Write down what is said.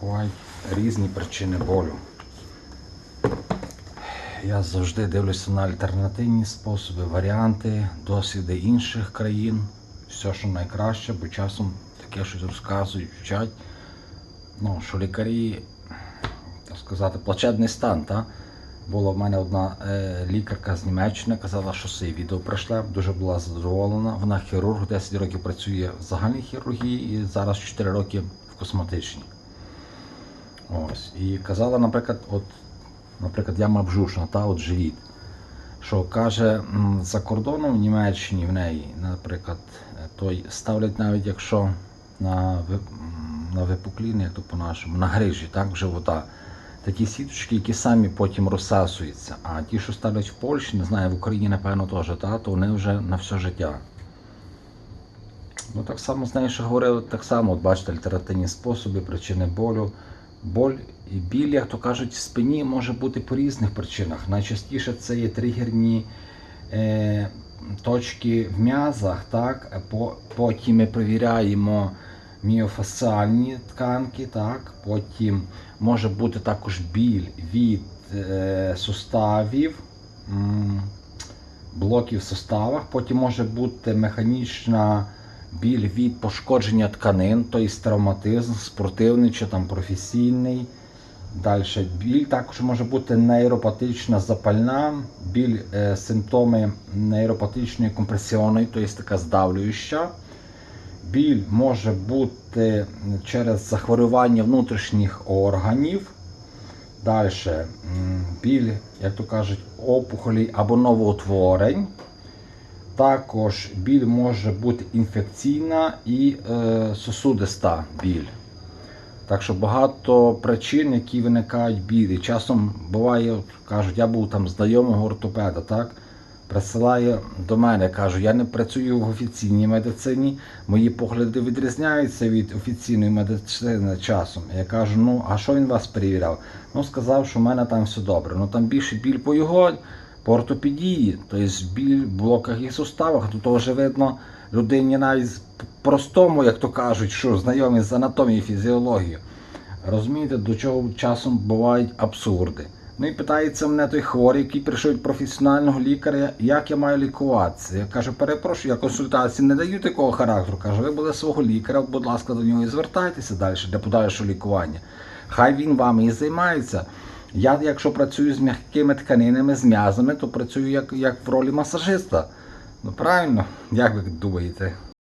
бувають різні причини болю. Я завжди дивлюся на альтернативні способи, варіанти, досвіди інших країн. Все, що найкраще, бо часом таке щось розказують, вчать. Ну, що лікарі, так сказати, плачебний стан. Та? Була в мене одна е, лікарка з Німеччини, казала, що це відео пройшла, дуже була задоволена. Вона хірург, 10 років працює в загальній хірургії і зараз 4 роки в косметичній. Ось. І казала, наприклад, от, наприклад, яма бжушна, та от живіт. Що каже, за кордоном в Німеччині в неї, наприклад, е, той ставлять навіть якщо на, на випукліни, як то по-нашому, на грижі, так, живота. Такі сіточки, які самі потім розсасуються. А ті, що ставлять в Польщі, не знаю, в Україні, напевно, теж, та, то вони вже на все життя. Ну, так само з нею, що говорили, так само, от бачите, альтернативні способи, причини болю. Боль і біль, як то кажуть, в спині може бути по різних причинах. Найчастіше це є тригерні е, точки в м'язах, так? Потім ми перевіряємо міофасціальні тканки, так? потім може бути також біль від е, суставів. Блоків в суставах, потім може бути механічна біль від пошкодження тканин, тобто травматизм, спортивний чи там професійний. Далі біль також може бути нейропатична запальна, біль е, симптоми нейропатичної компресіонної, тобто така здавлююча. Біль може бути через захворювання внутрішніх органів. Далі біль, як то кажуть, опухолі або новоутворень. Також біль може бути інфекційна і е, сосудиста біль. Так що багато причин, які виникають білі. Часом буває, кажуть, я був там знайомого ортопеда, так? Присилає до мене, кажу, я не працюю в офіційній медицині, мої погляди відрізняються від офіційної медицини часом. Я кажу, ну а що він вас перевіряв? Ну, сказав, що в мене там все добре. Ну там більше біль по його, по ортопедії, тобто біль в блоках і суставах, то вже видно людині навіть простому, як то кажуть, що знайомі з анатомією, і фізіологією. Розумієте, до чого часом бувають абсурди. Ну і питається мене той хворий, який прийшов від професіонального лікаря, як я маю лікуватися. Я кажу, перепрошую, я консультації не даю такого характеру. Кажу, ви були свого лікаря, будь ласка, до нього і звертайтеся далі для подальшого лікування. Хай він вами і займається. Я, якщо працюю з м'якими тканинами, з м'язами, то працюю як, як в ролі масажиста. Ну правильно, як ви думаєте?